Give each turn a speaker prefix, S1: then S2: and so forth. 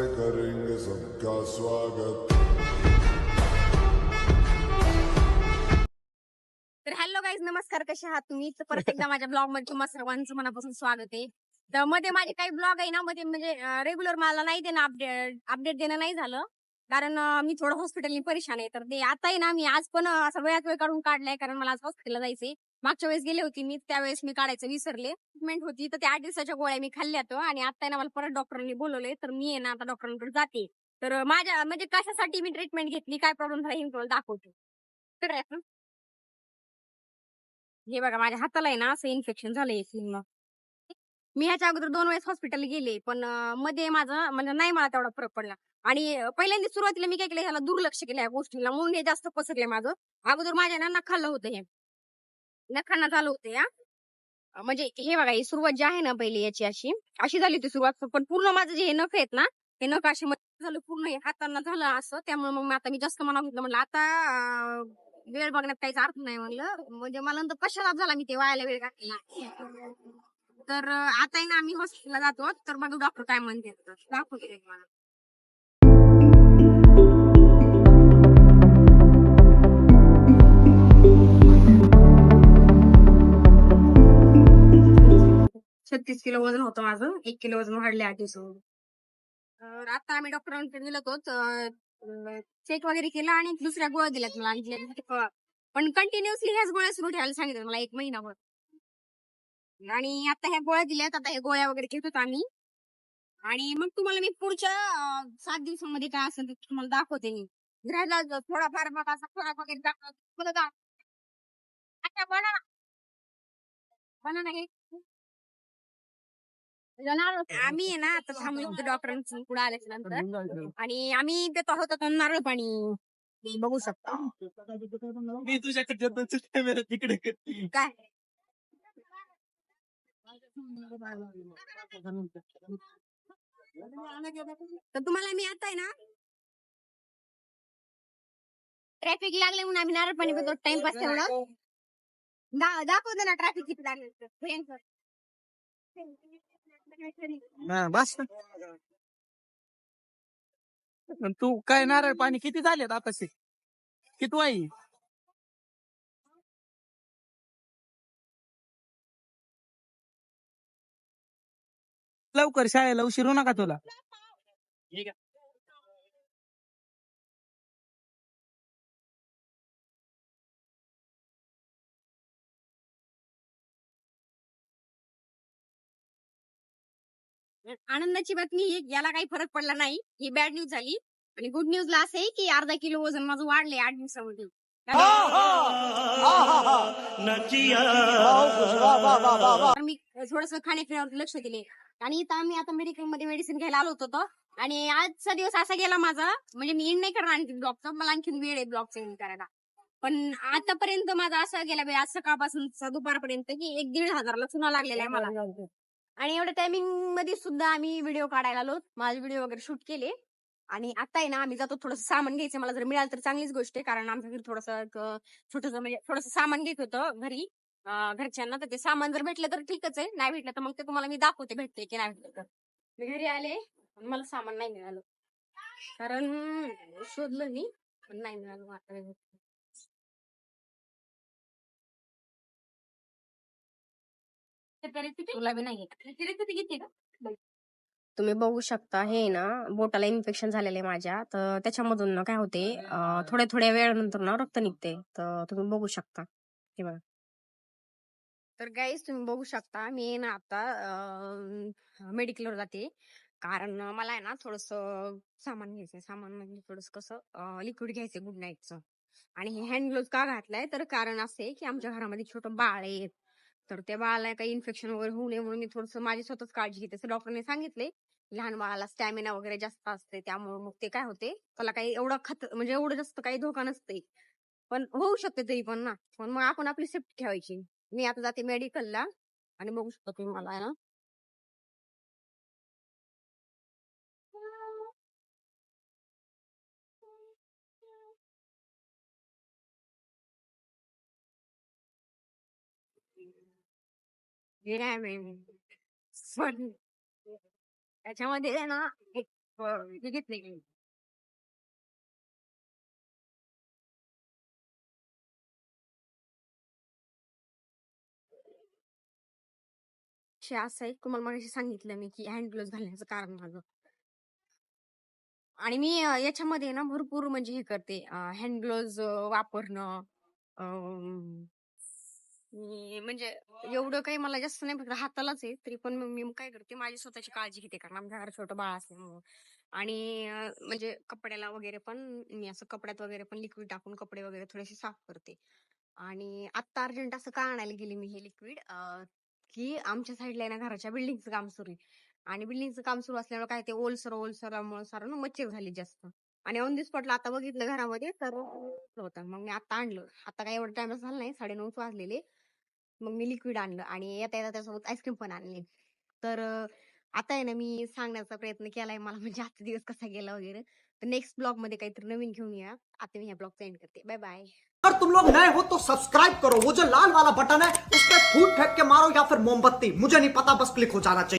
S1: से करेंगे सबका स्वागत
S2: तर हॅलो गाईज नमस्कार कसे आहात तुम्ही? तर परत एकदा माझ्या ब्लॉगमध्ये तुम्हा सर्वांचं मनापासून स्वागत आहे. तर मध्ये माझे काही ब्लॉग आहे ना मध्ये म्हणजे रेग्युलर मला नाही देणं अपडेट अपडेट देणं नाही झालं. कारण मी थोडं हॉस्पिटलनी परेशान आहे. तर ते आता आहे ना मी आज पण असं वेळात वेळ काढून काढलाय कारण मला आज हॉस्पिटलला जायचंय. मागच्या वेळेस गेले होती मी त्यावेळेस मी काढायचं विसरले. ट्रीटमेंट होती तर त्या आठ दिवसाच्या गोळ्या मी खाल्ल्या तो आणि आता ना मला परत डॉक्टरांनी बोलवलंय तर मी आहे ना आता डॉक्टरांकडे जाते. तर माझ्या म्हणजे कशासाठी मी ट्रीटमेंट घेतली काय प्रॉब्लेम झाला हे मी तुम्हाला दाखवते. तर हे बघा माझ्या हाताला आहे ना असं इन्फेक्शन झालंय पूर्ण मी ह्याच्या अगोदर दोन वेळेस हॉस्पिटल गेले पण मध्ये माझं म्हणजे नाही मला तेवढा फरक पडला. आणि पहिल्यांदा सुरुवातीला मी काय केलं ह्याला दुर्लक्ष केलं या गोष्टीला म्हणून हे जास्त पसरले माझं. अगोदर माझ्या ना खाल्लं होतं हे. नखांना झालं होतं या. म्हणजे हे बघा ही सुरुवात जी आहे ना पहिली याची अशी अशी झाली होती सुरुवात. पण पूर्ण माझं जे हे नख आहेत ना हे नख असे झालं पूर्ण हे हातांना झालं असं. त्यामुळे मग आता मी जास्त मनाव घेतलं. म्हणलं आता वेळ बघण्यात काहीच अर्थ नाही म्हणलं. म्हणजे मला नंतर पश्चाताप झाला मी ते वायाला वेळ घातलेला तर आता आहे ना आम्ही हॉस्पिटलला जातो. तर मग डॉक्टर काय म्हणते? तर. दाखवते मला छत्तीस किलो वजन होतं माझं. एक किलो वजन वाढले आठ दिवसामध्ये आता आम्ही डॉक्टरांकडे गेलो होतो. चेक वगैरे केला आणि दुसऱ्या गोळ्या दिल्यात मला. म्हणजे पण कंटिन्युअसली ह्याच गोळ्या सुरू ठेवायला सांगितलं मला एक महिनाभर. आणि आता ह्या गोळ्या दिल्यात. आता ह्या गोळ्या वगैरे घेत होतो आम्ही. आणि मग तुम्हाला मी पुढच्या सात दिवसामध्ये काय असेल ते तुम्हाला दाखवते मी. घराला थोडाफार मग असा खोराक वगैरे दाखवत मला बनाना. अच्छा हे. आम्ही आहे ना आता थांबलो डॉक्टरांचं पुढे आल्याच्यानंतर. आणि आम्ही देतो आहोत नारळ पाणी हे बघू शकता.
S3: मी तुझ्याकडे तिकडे.
S2: काय? तर तुम्हाला मी आता आहे ना ट्रॅफिक लागले म्हणून आम्ही नारळ पाणी पितो टाइमपास दा- दाखवतो ना ट्रॅफिक किती लागले. भयंकर.
S3: हा, बस ना. तू काय नारळ पाणी किती झालेत आताचे किती वाई लवकर शाळेला उशीर नका तुला.
S2: आनंदाची बातमी ही याला काही फरक पडला नाही. ही बॅड न्यूज झाली. आणि गुड न्यूज ला असं आहे की अर्धा किलो वजन माझं वाढले आठ दिवसामध्ये. मी थोडस खाण्यापिण्यावर लक्ष दिले. आणि इथं आम्ही आता मेडिकलमध्ये मेडिसिन घ्यायला आलो होतो. आणि आजचा दिवस असा गेला माझा. म्हणजे मी एंड नाही करणार आणखी ब्लॉगचा मला आणखी वेळ आहे ब्लॉगचा एंड करायला. पण आतापर्यंत माझा असा गेला आज सकाळपासून दुपारपर्यंत की एक दीड हजारला चुना लागलेला आहे मला. आणि एवढ्या टायमिंगमध्ये सुद्धा आम्ही व्हिडिओ काढायला आलो. माझे व्हिडिओ वगैरे शूट केले. आणि आता आहे ना आम्ही जातो थोडस सामान घ्यायचं. मला जर मिळालं तर चांगलीच गोष्ट आहे. कारण आमच्या घरी थोडस छोटस म्हणजे थोडस सामान घेत होतं घरी. घरच्यांना तर ते सामान जर भेटलं तर ठीकच आहे. नाही भेटलं तर मग ते तुम्हाला मी दाखवते भेटते की नाही भेटलं तर. मी घरी आले मला सामान नाही मिळालं. कारण शोधलं मी पण नाही मिळालं. तुला बी नाही किती तुम्ही बघू शकता हे ना बोटाला इन्फेक्शन झालेलं आहे माझ्या. तर त्याच्यामधून ना काय होते थोड्या थोड्या वेळानंतर ना रक्त निघते. तर तुम्ही बघू शकता. हे बघा. तर गाईज तुम्ही बघू शकता मी ना आता मेडिकलवर जाते. कारण मला आहे ना थोडस सामान घ्यायचंय. सामान म्हणजे थोडस कसं लिक्विड घ्यायचंय गुड नाईटचं आणि हे हँड ग्लोव्ह का घातलाय? तर कारण असं आहे की आमच्या घरामध्ये छोटं बाळ आहे. तर त्या बाळाला काही इन्फेक्शन वगैरे होऊ नये म्हणून मी थोडस माझी स्वतःच काळजी घेते. असं डॉक्टरने सांगितले लहान बाळाला स्टॅमिना वगैरे जास्त असते त्यामुळे मग ते काय होते त्याला काही एवढं खत म्हणजे एवढं जास्त काही धोका नसते पण होऊ शकते तरी पण ना. पण मग आपण आपली सेफ्टी ठेवायची. मी आता जाते मेडिकलला आणि बघू शकतो तुम्ही मला आहे ना? हे काय त्याच्यामध्ये आहे ना एक हे घेतले की विषय असा तुम्हाला मगाशी सांगितलं मी की हँड ग्लोव्ह घालण्याचं कारण माझं. आणि मी याच्यामध्ये ना भरपूर म्हणजे हे करते हँड ग्लोव्ह वापरणं अं, म्हणजे एवढं काही मला जास्त नाही फक्त हातालाच आहे तरी पण मी काय करते माझी स्वतःची काळजी घेते. कारण आमच्या घरात छोटं बाळ असल्यामुळं. आणि म्हणजे कपड्याला वगैरे पण मी असं कपड्यात वगैरे पण लिक्विड टाकून कपडे वगैरे थोडेसे साफ करते. आणि आत्ता अर्जंट असं का आणायला गेली मी हे लिक्विड की आमच्या साईडला ना घराच्या बिल्डिंगचं काम सुरू आहे. आणि बिल्डिंगचं काम सुरू असल्यामुळे काय ते ओलसर ओलसरामुळे सारं ना मच्छर झाली जास्त. आणि ऑन दी स्पॉटला आता बघितलं घरामध्ये तर होतं. मग मी आता आणलं. आता काय एवढं टाइम झाला नाही साडेनऊच वाजलेले. मग मी लिक्विड आणलं आणि येता येता त्यासोबत आईस्क्रीम पण आणली. तर आता आहे ना मी सांगण्याचा प्रयत्न केलाय मला म्हणजे आजचा दिवस कसा गेला वगैरे. तर नेक्स्ट ब्लॉगमध्ये काहीतरी नवीन घेऊन या. आता मी ह्या ब्लॉगचा एंड करते. बाय बाय
S4: अगर तुम लोग नए हो तो सब्सक्राइब करो. वो जो लाल वाला बटन है उस पर फूट फेंक के मारो या फिर मोमबत्ती. मुझे नहीं पता बस क्लिक हो जाना चाहिए.